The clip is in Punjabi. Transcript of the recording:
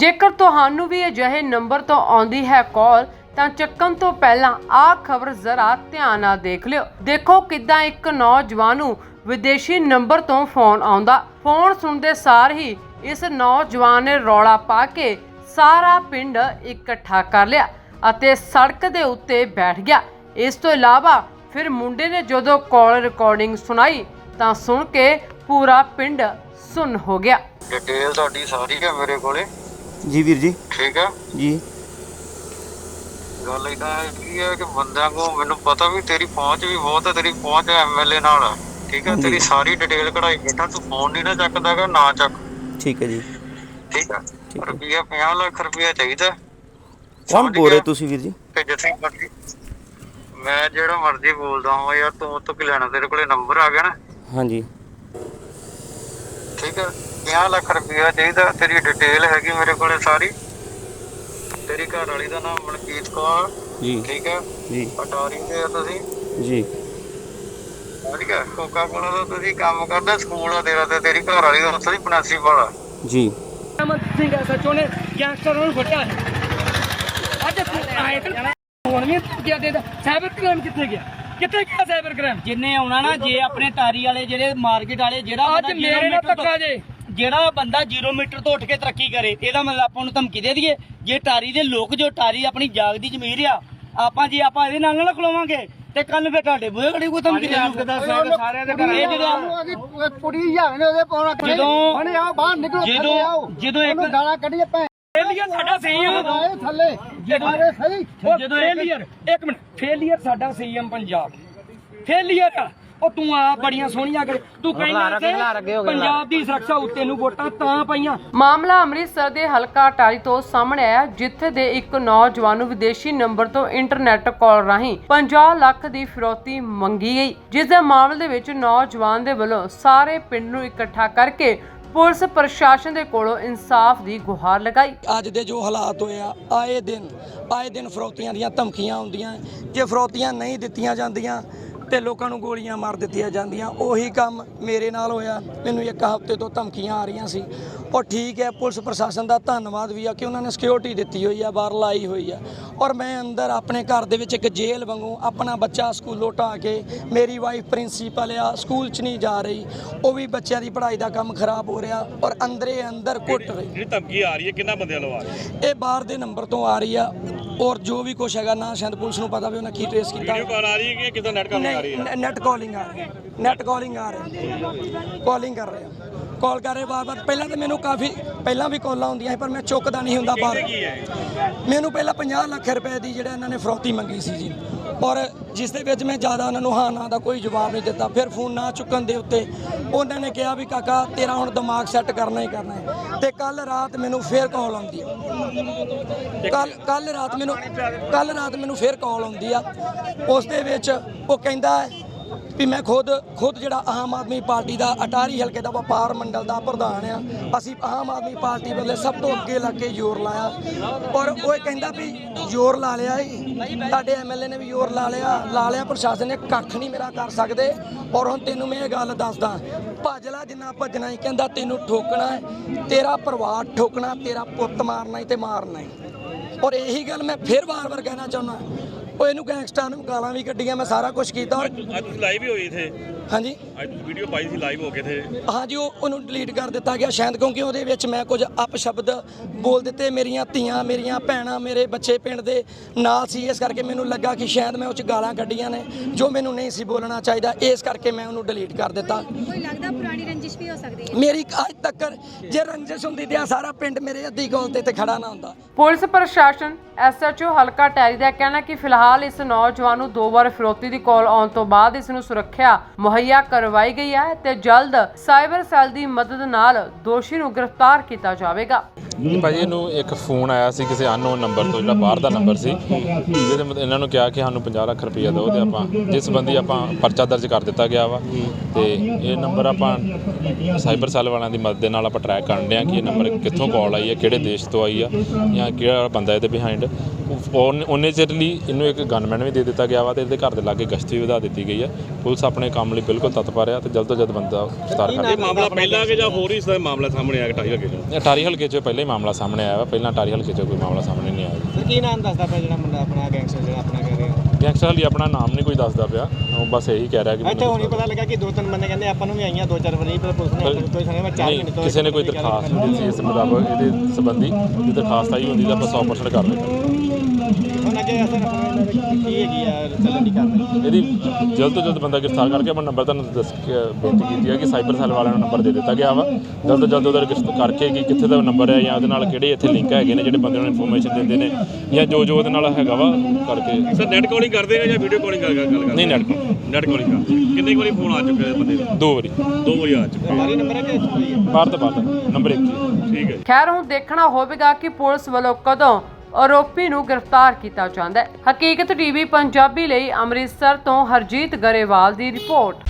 ਜੇਕਰ ਤੁਹਾਨੂੰ ਵੀ ਅਜਿਹੇ ਨੰਬਰ ਤੋਂ ਆਉਂਦੀ ਹੈ ਕਾਲ, ਤਾਂ ਚੱਕਣ ਤੋਂ ਪਹਿਲਾਂ ਆਹ ਖਬਰ ਜ਼ਰਾ ਧਿਆਨ ਨਾਲ ਦੇਖ ਲਿਓ। ਦੇਖੋ ਕਿਦਾਂ ਇੱਕ ਨੌਜਵਾਨ ਨੂੰ ਵਿਦੇਸ਼ੀ ਨੰਬਰ ਤੋਂ ਫੋਨ ਆਉਂਦਾ। ਫੋਨ ਸੁਣਦੇ ਸਾਰ ਹੀ ਇਸ ਨੌਜਵਾਨ ਨੇ ਰੌਲਾ ਪਾ ਕੇ ਸਾਰਾ ਪਿੰਡ ਇਕੱਠਾ ਕਰ ਲਿਆ ਅਤੇ ਸੜਕ ਦੇ ਉੱਤੇ ਬੈਠ ਗਿਆ। ਇਸ ਤੋਂ ਇਲਾਵਾ ਫਿਰ ਮੁੰਡੇ ਨੇ ਜਦੋਂ ਕਾਲ ਰਿਕਾਰਡਿੰਗ ਸੁਣਾਈ, ਤਾਂ ਸੁਣ ਕੇ ਪੂਰਾ ਪਿੰਡ ਸੁੰਨ ਹੋ ਗਿਆ। ਡਿਟੇਲ ਤੁਹਾਡੀ ਸਾਰੀ ਹੈ ਮੇਰੇ ਕੋਲੇ। ਜੀ ਵੀਰ ਜੀ। ਠੀਕ ਹੈ ਜੀ। ਗੱਲ ਇਦਾਂ ਹੈ ਕੀ ਹੈ ਕਿ ਬੰਦਿਆਂ ਕੋ ਮੈਨੂੰ ਪਤਾ ਵੀ ਤੇਰੀ ਪਹੁੰਚ ਵੀ ਬਹੁਤ ਹੈ ਤੇਰੀ ਪਹੁੰਚ ਐਮਐਲਏ ਨਾਲ। ਹੈ ਠੀਕ ਹੈ ਤੇਰੀ ਸਾਰੀ ਡਿਟੇਲ ਕਢਾਈ ਬੈਠਾ ਤੂੰ ਫੋਨ ਨਹੀਂ ਨਾ ਚੱਕਦਾਗਾ ਨਾ ਚੱਕ। ਠੀਕ ਹੈ ਜੀ। ਠੀਕ ਹੈ। ਰੁਪਈਆ 50 ਲੱਖ ਰੁਪਈਆ ਚਾਹੀਦਾ। ਕੌਣ ਬੋਲ ਰਹੇ? ਤੁਸੀਂ ਵੀਰ ਜੀ? ਤੇ ਜਿੱਥੇ ਮਰਜ਼ੀ। ਮੈਂ ਜਿਹੜਾ ਮਰਜ਼ੀ ਬੋਲਦਾ ਹਾਂ ਯਾਰ ਤੂੰ ਤੋਂ ਕੀ ਲੈਣਾ? ਤੇਰੇ ਕੋਲੇ ਨੰਬਰ ਆ ਗਿਆ ਨਾ। ਹਾਂਜੀ। ਠੀਕ ਹੈ 50 ਲੱਖ ਰੁਪਈਆ ਚਾਹੀਦਾ। ਤੇਰੀ ਡਿਟੇਲ ਹੈਗੀ ਮੇਰੇ ਕੋਲੇ ਸਾਰੀ। ਤੇਰੀ ਘਰ ਵਾਲੀ ਦਾ ਨਾਮ ਮਨਕੀਤ ਕੌਰ। ਜੀ। ਠੀਕ ਹੈ? ਜੀ। ਅਟਾਰੀ ਦੇ ਆ ਤੁਸੀਂ। ਜੀ। ਠੀਕ ਹੈ ਕੋਕਾ ਕੋਲਾ ਦਾ ਤੁਸੀਂ ਕੰਮ ਕਰਦੇ ਸਕੂਲ ਆ ਤੇਰਾ ਤੇ ਤੇਰੀ ਘਰ ਵਾਲੀ ਦਾ ਉੱਥੇ ਦੀ ਪ੍ਰਿੰਸੀਪਲ ਆ ਜੀ ਅਮਨ ਸਿੰਘ ਐਸਐਚਓ ਨੇ ਗੈਂਗਸਟਰਾਂ ਨੂੰ ਫੜਿਆ ਹੈ ਅੱਜ ਆਏ ਤੇ ਹੁਣ ਵੀ ਗਿਆ ਦੇ ਸਾਈਬਰ ਕ੍ਰਾਈਮ ਕਿੱਥੇ ਗਿਆ ਕਿੱਥੇ ਗਿਆ ਸਾਈਬਰ ਕ੍ਰਾਈਮ ਜਿੰਨੇ ਆਉਣਾ ਨਾ ਜੇ ਆਪਣੇ ਟਾਰੀ ਵਾਲੇ ਜਿਹੜੇ ਮਾਰਕੀਟ ਵਾਲੇ ਜਿਹੜਾ ਅੱਜ ਮੇਰੇ ਨਾਲ ਧੱਕਾ ਜੇ। ਜਿਹੜਾ ਬੰਦਾ 0 ਮੀਟਰ ਤੋਂ ਉੱਠ ਕੇ ਤਰੱਕੀ ਕਰੇ ਇਹਦਾ ਮਤਲਬ ਆਪਾਂ ਨੂੰ ਧਮਕੀ ਦੇ ਦਈਏ। ਜੇ ਟਾਰੀ ਦੇ ਲੋਕ ਜੋ ਟਾਰੀ ਆਪਣੀ ਜਾਗਦੀ ਜ਼ਮੀਰ ਆ ਆਪਾਂ ਜੇ ਆਪਾਂ ਇਹਦੇ ਨਾਲ ਨਾ ਖਲੋਵਾਂਗੇ ਤੇ ਕੱਲ ਫੇਰ ਤੁਹਾਡੇ ਬੂਹੇ ਖੜੀ ਕੋਈ ਧਮਕੀ ਦੇ ਦੂਗਾ ਸਾਰਿਆਂ ਦੇ ਇਹ ਜਦੋਂ ਕੁੜੀ ਜਾਣੇ ਉਹਦੇ ਪਾਉਣਾ ਜਦੋਂ- ਹਣੇ ਆ ਬਾਹਰ ਨਿਕਲੋ ਜਦੋਂ ਜਦੋਂ ਇੱਕ ਗਾਲਾਂ ਕੱਢੀਏ ਭੈਣ। ਫੇਲੀਅਰ ਸਾਡਾ ਸਹੀ ਆ। ਆਏ ਥੱਲੇ। ਜਿਹੜੇ ਸਹੀ। ਜਦੋਂ ਫੇਲੀਅਰ ਇੱਕ ਮਿੰਟ। ਫੇਲੀਅਰ ਸਾਡਾ ਸੀਐਮ ਪੰਜਾਬ। ਫੇਲੀਅਰ ਆ। ਉਹ ਤੂੰ ਆ ਬੜੀਆਂ ਸੋਹਣੀਆਂ ਕਰ। ਤੂੰ ਕਹਿੰਦਾ ਸੀ ਪੰਜਾਬ ਦੀ ਸੁਰੱਖਿਆ ਉੱਤੇ ਨੂੰ ਵੋਟਾਂ ਤਾਂ ਪਾਈਆਂ। ਮਾਮਲਾ ਅੰਮ੍ਰਿਤਸਰ ਦੇ ਹਲਕਾ ਅਟਾਰੀ ਤੋਂ ਸਾਹਮਣੇ ਆਇਆ ਜਿੱਥੇ ਦੇ ਇੱਕ ਨੌਜਵਾਨ ਨੂੰ ਵਿਦੇਸ਼ੀ ਨੰਬਰ ਤੋਂ ਇੰਟਰਨੈਟ ਕਾਲ ਰਾਹੀਂ 50 ਲੱਖ ਦੀ ਫਿਰੌਤੀ ਮੰਗੀ ਗਈ ਜਿਸ ਦੇ ਮਾਮਲੇ ਦੇ ਵਿੱਚ ਨੌਜਵਾਨ ਦੇ ਵੱਲੋਂ ਸਾਰੇ ਪਿੰਡ ਨੂੰ ਇਕੱਠਾ ਕਰਕੇ ਪੁਲਿਸ ਪ੍ਰਸ਼ਾਸਨ ਦੇ ਕੋਲੋਂ ਇਨਸਾਫ ਦੀ ਗੁਹਾਰ ਲਗਾਈ। ਅੱਜ ਦੇ ਜੋ ਹਾਲਾਤ ਹੋਏ ਆ ਆਏ ਦਿਨ ਆਏ ਦਿਨ ਫਰੋਤੀਆਂ ਦੀਆਂ ਧਮਕੀਆਂ ਆਉਂਦੀਆਂ ਜੇ ਫਰੋਤੀਆਂ ਨਹੀਂ ਦਿੱਤੀਆਂ ਜਾਂਦੀਆਂ ਤੇ ਲੋਕਾਂ ਨੂੰ ਗੋਲੀਆਂ ਮਾਰ ਦਿੱਤੀਆਂ ਜਾਂਦੀਆਂ। ਉਹੀ ਕੰਮ ਮੇਰੇ ਨਾਲ ਹੋਇਆ। ਮੈਨੂੰ ਇੱਕ ਹਫ਼ਤੇ ਤੋਂ ਧਮਕੀਆਂ ਆ ਰਹੀਆਂ ਸੀ। ਔਰ ਠੀਕ ਹੈ ਪੁਲਿਸ ਪ੍ਰਸ਼ਾਸਨ ਦਾ ਧੰਨਵਾਦ ਵੀ ਆ ਕਿ ਉਹਨਾਂ ਨੇ ਸਿਕਿਉਰਿਟੀ ਦਿੱਤੀ ਹੋਈ ਆ ਬਾਹਰ ਲਾਈ ਹੋਈ ਆ। ਔਰ ਮੈਂ ਅੰਦਰ ਆਪਣੇ ਘਰ ਦੇ ਵਿੱਚ ਇੱਕ ਜੇਲ੍ਹ ਵਾਂਗੂ ਆਪਣਾ ਬੱਚਾ ਸਕੂਲੋਂ ਢਾ ਕੇ ਮੇਰੀ ਵਾਈਫ ਪ੍ਰਿੰਸੀਪਲ ਆ ਸਕੂਲ 'ਚ ਨਹੀਂ ਜਾ ਰਹੀ। ਉਹ ਵੀ ਬੱਚਿਆਂ ਦੀ ਪੜ੍ਹਾਈ ਦਾ ਕੰਮ ਖਰਾਬ ਹੋ ਰਿਹਾ ਔਰ ਅੰਦਰੇ ਅੰਦਰ ਕੁੱਟ ਰਹੀ। ਜਿਹੜੀ ਧਮਕੀ ਆ ਰਹੀ ਹੈ ਕਿੰਨਾ ਬੰਦਿਆਂ ਲਵਾ ਰਹੀ ਹੈ? ਇਹ ਬਾਹਰ ਦੇ ਨੰਬਰ ਤੋਂ ਆ ਰਹੀ ਆ। ਔਰ ਜੋ ਵੀ ਕੁਛ ਹੈਗਾ ਨਾ ਸ਼ਾਇਦ ਪੁਲਿਸ ਨੂੰ ਪਤਾ ਵੀ ਉਹਨਾਂ ਕੀ ਟ੍ਰੇਸ ਕੀਤਾ। ਵੀਡੀਓ ਕਾਲ ਆ ਰਹੀ ਹੈ ਕਿ ਕਿਦਾਂ ਨੈਟ ਕਾਲ ਆ ਰਹੀ ਹੈ? ਨੈਟ ਕਾਲਿੰਗ ਆ ਰਹੀ ਨੈਟ ਕਾਲਿੰਗ ਆ ਰਹੀ ਕਾਲਿੰਗ ਕਰ ਰਹੇ। ਆ ਕਾਲ ਕਰ ਰਹੇ ਬਾਰ-ਬਾਰ। ਪਹਿਲਾਂ ਤਾਂ ਮੈਨੂੰ ਕਾਫੀ ਪਹਿਲਾਂ ਵੀ ਕਾਲਾਂ ਆਉਂਦੀਆਂ ਸੀ ਪਰ ਮੈਂ ਚੁੱਕਦਾ ਨਹੀਂ ਹੁੰਦਾ ਬਾਰ। ਮੈਨੂੰ ਪਹਿਲਾਂ 50 ਲੱਖ ਰੁਪਏ ਦੀ ਜਿਹੜਾ ਇਹਨਾਂ ਨੇ ਫਰੌਤੀ ਮੰਗੀ ਸੀ ਜੀ। ਔਰ ਜਿਸ ਦੇ ਵਿੱਚ ਮੈਂ ਜ਼ਿਆਦਾ ਉਹਨਾਂ ਨੂੰ ਹਾਂ ਨਾ ਦਾ ਕੋਈ ਜਵਾਬ ਨਹੀਂ ਦਿੱਤਾ। ਫਿਰ ਫੋਨ ਨਾ ਚੁੱਕਣ ਦੇ ਉੱਤੇ ਉਹਨਾਂ ਨੇ ਕਿਹਾ ਵੀ ਕਾਕਾ, ਤੇਰਾ ਹੁਣ ਦਿਮਾਗ ਸੈੱਟ ਕਰਨਾ ਹੀ ਕਰਨਾ ਹੈ। ਤੇ ਕੱਲ ਰਾਤ ਮੈਨੂੰ ਫੇਰ ਕਾਲ ਆਉਂਦੀ ਹੈ ਕੱਲ ਕੱਲ ਰਾਤ ਮੈਨੂੰ, ਕੱਲ ਰਾਤ ਮੈਨੂੰ ਫੇਰ ਕਾਲ ਆਉਂਦੀ ਆ। ਉਸ ਦੇ ਵਿੱਚ ਉਹ ਕਹਿੰਦਾ ਵੀ ਮੈਂ ਖੁਦ ਖੁਦ ਜਿਹੜਾ ਆਮ ਆਦਮੀ ਪਾਰਟੀ ਦਾ ਅਟਾਰੀ ਹਲਕੇ ਦਾ ਵਪਾਰ ਮੰਡਲ ਦਾ ਪ੍ਰਧਾਨ ਆ। ਅਸੀਂ ਆਮ ਆਦਮੀ ਪਾਰਟੀ ਵੱਲੇ ਸਭ ਤੋਂ ਅੱਗੇ ਲੱਗ ਕੇ ਜ਼ੋਰ ਲਾਇਆ। ਔਰ ਉਹ ਇਹ ਕਹਿੰਦਾ ਵੀ ਜ਼ੋਰ ਲਾ ਲਿਆ ਈ ਤੁਹਾਡੇ ਐਮਐਲਏ ਨੇ ਵੀ ਜ਼ੋਰ ਲਾ ਲਿਆ। ਲਾ ਲਿਆ, ਪ੍ਰਸ਼ਾਸਨ ਨੇ ਕੱਖ ਨਹੀਂ ਮੇਰਾ ਕਰ ਸਕਦੇ। ਔਰ ਹੁਣ ਤੈਨੂੰ ਮੈਂ ਇਹ ਗੱਲ ਦੱਸਦਾ ਭੱਜ ਲੈ ਜਿੰਨਾ ਭੱਜਣਾ ਹੀ ਕਹਿੰਦਾ ਤੈਨੂੰ ਠੋਕਣਾ ਤੇਰਾ ਪਰਿਵਾਰ ਠੋਕਣਾ, ਤੇਰਾ ਪੁੱਤ ਮਾਰਨਾ ਹੀ ਤੇ ਮਾਰਨਾ ਔਰ ਇਹੀ ਗੱਲ ਮੈਂ ਫਿਰ ਵਾਰ-ਵਾਰ ਕਹਿਣਾ ਚਾਹੁੰਦਾ। ਉਹ ਇਹਨੂੰ ਗੈਂਗਸਟਰ ਨੂੰ ਗਾਲਾਂ ਵੀ ਕੱਢੀਆਂ ਮੈਂ ਸਾਰਾ ਕੁਝ ਕੀਤਾ। ਔਰ ਅੱਜ ਤੁਸੀਂ ਲਾਈਵ ਹੀ ਹੋਏ ਇਥੇ? ਹਾਂਜੀ। ਅੱਜ ਤੁਸੀਂ ਵੀਡੀਓ ਪਾਈ ਸੀ ਲਾਈਵ ਹੋ ਕੇ ਥੇ ਹਾਂਜੀ ਉਹ ਉਹਨੂੰ ਡਿਲੀਟ ਕਰ ਦਿੱਤਾ ਗਿਆ ਸ਼ਾਇਦ ਕਿਉਂਕਿ ਉਹਦੇ ਵਿੱਚ ਮੈਂ ਕੁਝ ਅਪਸ਼ਬਦ ਬੋਲ ਦਿੱਤੇ। ਮੇਰੀਆਂ ਧੀਆਂ ਮੇਰੀਆਂ ਭੈਣਾਂ ਮੇਰੇ ਬੱਚੇ ਪਿੰਡ ਦੇ ਨਾਲ ਸੀ। ਇਸ ਕਰਕੇ ਮੈਨੂੰ ਲੱਗਾ ਕਿ ਸ਼ਾਇਦ ਮੈਂ ਉਹ ਚ ਗਾਲਾਂ ਕੱਢੀਆਂ ਨੇ। ਜੋ ਮੈਨੂੰ ਨਹੀਂ ਸੀ ਬੋਲਣਾ ਚਾਹੀਦਾ ਇਸ ਕਰਕੇ ਮੈਂ ਉਹਨੂੰ ਡਿਲੀਟ ਕਰ ਦਿੱਤਾ। ਕੋਈ ਲੱਗਦਾ ਪੁਰਾਣੀ ਰੰਜਿਸ਼ ਵੀ ਹੋ ਸਕਦੀ ਹੈ? ਮੇਰੀ ਅੱਜ ਤੱਕ ਜੇ ਰੰਜਿਸ਼ ਹੁੰਦੀ ਤੇ ਆਹ ਸਾਰਾ ਪਿੰਡ ਮੇਰੇ ਅੱਧੀ ਗੋਲ ਤੇ ਤੇ ਖੜਾ ਨਾ ਹੁੰਦਾ। ਪੁਲਿਸ ਪ੍ਰਸ਼ਾਸਨ ਐਸਐਚਓ ਹਲਕਾ ਟੈਰੀ ਦਾ ਕਹਿਣਾ ਕਿ ਫਿਲਹਾਲ ਇਸ ਨੌਜਵਾਨ ਨੂੰ ਦੋ ਵਾਰ ਫਿਰੋਤੀ ਦੀ ਕਾਲ ਆਉਣ ਤੋਂ ਬਾਅਦ ਇਸ ਨੂੰ ਸੁਰੱਖਿਆ ਮੁਹੱਈਆ ਕਰਵਾਈ ਗਈ ਹੈ ਤੇ ਜਲਦ ਸਾਈਬਰ ਸੈੱਲ ਦੀ ਮਦਦ ਨਾਲ ਦੋਸ਼ੀ ਨੂੰ ਗ੍ਰਿਫਤਾਰ ਕੀਤਾ ਜਾਵੇਗਾ। ਭਾਜੀ ਇਹਨੂੰ ਇੱਕ ਫੋਨ ਆਇਆ ਸੀ ਕਿਸੇ ਅਨਨੋਨ ਨੰਬਰ ਤੋਂ ਜਿਹੜਾ ਬਾਹਰ ਦਾ ਨੰਬਰ ਸੀ। ਜਿਹਦੇ ਮਤਲਬ ਇਹਨਾਂ ਨੂੰ ਕਿਹਾ ਕਿ ਸਾਨੂੰ 50 ਲੱਖ ਰੁਪਈਆ ਦਿਓ ਤੇ ਆਪਾਂ ਜਿਸ ਸੰਬੰਧੀ ਆਪਾਂ ਪਰਚਾ ਦਰਜ ਕਰ ਦਿੱਤਾ ਗਿਆ ਵਾ। ਤੇ ਇਹ ਨੰਬਰ ਆਪਾਂ ਸਾਈਬਰ ਸੈੱਲ ਵਾਲਿਆਂ ਦੀ ਮਦਦ ਦੇ ਨਾਲ ਆਪਾਂ ਟਰੈਕ ਕਰਨ ਡਿਆ ਕਿ ਇਹ ਨੰਬਰ ਕਿੱਥੋਂ ਕਾਲ ਆਈ ਹੈ ਕਿਹੜੇ ਦੇਸ਼ ਤੋਂ ਆਈ ਆ ਜਾਂ ਕਿਹੜਾ ਬੰਦਾ ਇਹਦੇ ਬਿਹਾਈਂਡ ਉਹਨੇ ਚਿਰ ਲਈ ਇਹਨੂੰ ਇੱਕ ਗਨਮੈਨ ਵੀ ਦੇ ਦਿੱਤਾ ਗਿਆ ਵਾ ਤੇ ਇਹਦੇ ਘਰ ਦੇ ਲਾਗੇ ਗਸ਼ਤੀ ਵੀ ਵਧਾ ਦਿੱਤੀ ਗਈ ਆ। ਪੁਲਿਸ ਆਪਣੇ ਕੰਮ ਲਈ ਬਿਲਕੁਲ ਤਤਪਰ ਆ ਤੇ ਜਲਦ ਤੋਂ ਜਲਦ ਬੰਦਾ ਗ੍ਰਿਫਤਾਰ ਕਰ ਇਹ ਮਾਮਲਾ ਪਹਿਲਾਂ ਕਿ ਜਾਂ ਹੋਰ ਹੀ ਇਸ ਦਾ ਮਾਮਲਾ ਸਾਹਮਣੇ ਟਾਈ ਲੱਗੇ ਅਟਾਰੀ ਹਲਕੇ 'ਚ ਪਹਿਲੇ ਮਾਮਲਾ ਸਾਹਮਣੇ ਆਇਆ ਵਾ। ਪਹਿਲਾਂ ਟਾਰੀ ਹਲਕੇ 'ਚ ਕੋਈ ਮਾਮਲਾ ਸਾਹਮਣੇ ਨਹੀਂ ਆਇਆ। ਸਰ ਕੀ ਨਾਮ ਦੱਸਦਾ ਪਿਆ ਜਿਹੜਾ ਮੁੰਡਾ ਆਪਣਾ ਗੈਂਗਸਟਰ ਜਿਹੜਾ ਆਪਣਾ ਕਰ ਰਿਹਾ ਗੈਂਗਸਟਰ ਹਾਲੀ ਆਪਣਾ ਨਾਮ ਨਹੀਂ ਕੋਈ ਦੱਸਦਾ ਪਿਆ। ਉਹ ਬਸ ਇਹੀ ਕਹਿ ਰਿਹਾ ਕਿ ਇੱਥੇ ਮੈਨੂੰ ਹੁਣੀ ਪਤਾ ਲੱਗਾ ਕਿ ਦੋ ਤਿੰਨ ਬੰਦੇ ਕਹਿੰਦੇ ਆਪਾਂ ਨੂੰ ਵੀ ਆਈਆਂ ਦੋ ਚਾਰ ਵਾਰੀ ਪਰ ਪੁਲਿਸ ਨੇ ਕੋਈ ਸੁਣਿਆ ਮੈਂ ਚਾਰ ਨਹੀਂ, ਘੰਟੇ ਤੋਂ ਕਿਸੇ ਨੇ ਕੋਈ ਦਰਖਾਸਤ ਦਿੱਤੀ ਸੀ ਇਸ ਮੁਤਾਬਕ ਇਹਦੇ ਸੰਬੰਧੀ। ਜੇ ਦਰਖਾਸਤ ਆਈ ਹੁੰਦੀ ਤਾਂ ਆਪਾਂ 100% ਕਰ ਲੈਂਦੇ ਇਹਦੀ ਜਲਦ ਤੋਂ ਜਲਦ ਬੰਦਾ ਗ੍ਰਿਫਤਾਰ ਕਰਕੇ ਆਪਣਾ ਨੰਬਰ ਤੁਹਾਨੂੰ ਦੱਸ ਕੇ ਬੇਨਤੀ ਕੀਤੀ ਹੈ ਕਿ ਸਾਈਬਰ ਸੈੱਲ ਵਾਲਿਆਂ ਨੂੰ ਨੰਬਰ ਦੇ ਦਿੱਤਾ ਗਿਆ ਵਾ। ਜਲਦ ਤੋਂ ਜਲਦ ਉਹਦਾ ਰਜਿਸਟਰ ਕਰਕੇ ਕਿ ਕਿੱਥੇ ਦਾ ਨੰਬਰ ਹੈ ਜਾਂ ਉਹਦੇ ਨਾਲ ਕਿਹੜੇ ਇੱਥੇ ਲਿੰਕ ਹੈਗੇ ਨੇ ਜਿਹੜੇ ਬੰਦੇ ਨੂੰ ਇਨਫੋਰਮੇਸ਼ਨ ਦਿੰਦੇ ਨੇ ਜਾਂ ਜੋ ਜੋ ਉਹਦੇ ਨਾਲ ਹੈਗਾ ਵਾ ਕਰਕੇ। ਸਰ ਨੈਟ ਕਾਲਿੰਗ ਕਰਦੇ ਆ ਜਾਂ ਵੀਡੀਓ ਕਾਲਿੰਗ ਗੱਲ ਕਰਦੇ ਨਹੀਂ ਨੈਟ ਨੈਟ ਕਾਲਿੰਗ ਕਰਦੇ ਕਿੰਨੇ ਵਾਰੀ ਫੋਨ ਆ ਚੁੱਕੇ ਬੰਦੇ ਦੇ ਦੋ ਵਾਰੀ। ਦੋ ਵਾਰੀ ਆ ਚੁੱਕੇ ਹਮਾਰੀ ਨੰਬਰ ਹੈ ਕਿ ਇੱਥੋਂ ਬਾਹਰ ਤੋਂ ਬਾਹਰ। ਨੰਬਰ 1 ਹੀ ਠੀਕ ਹੈ ਖੈਰ ਹੁਣ ਦੇਖਣਾ ਹੋਵੇਗਾ ਕਿ ਪੁਲਿਸ ਵੱਲੋਂ ਕਦੋਂ ਆਰੋਪੀ ਨੂੰ ਗ੍ਰਿਫਤਾਰ ਕੀਤਾ ਜਾਂਦਾ ਹੈ। ਹਕੀਕਤ ਟੀਵੀ ਪੰਜਾਬੀ ਲਈ ਅੰਮ੍ਰਿਤਸਰ ਤੋਂ ਹਰਜੀਤ ਗਰੇਵਾਲ ਦੀ ਰਿਪੋਰਟ।